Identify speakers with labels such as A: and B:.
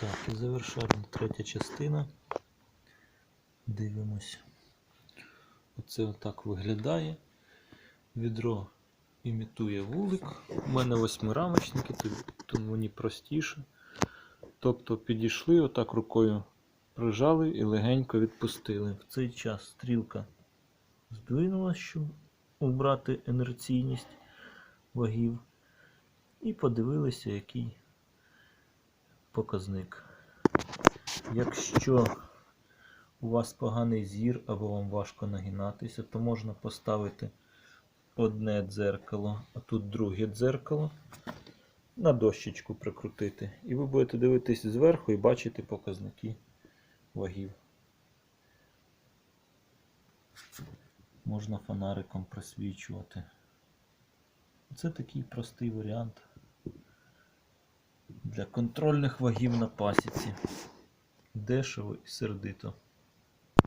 A: Так, і завершальна третя частина. Дивимось. Оце отак виглядає. Відро імітує вулик. У мене восьмирамочники, то- тому мені простіше. Тобто підійшли, отак рукою прижали і легенько відпустили. В цей час стрілка здвинулася, щоб убрати інерційність вагів. І подивилися, який показник. Якщо у вас поганий зір або вам важко нагинатися, то можна поставити одне дзеркало, а тут друге дзеркало, на дощечку прикрутити. І ви будете дивитись зверху і бачити показники вагів. Можна фонариком просвічувати. Це такий простий варіант для контрольних вагів на пасіці. Дешево і сердито.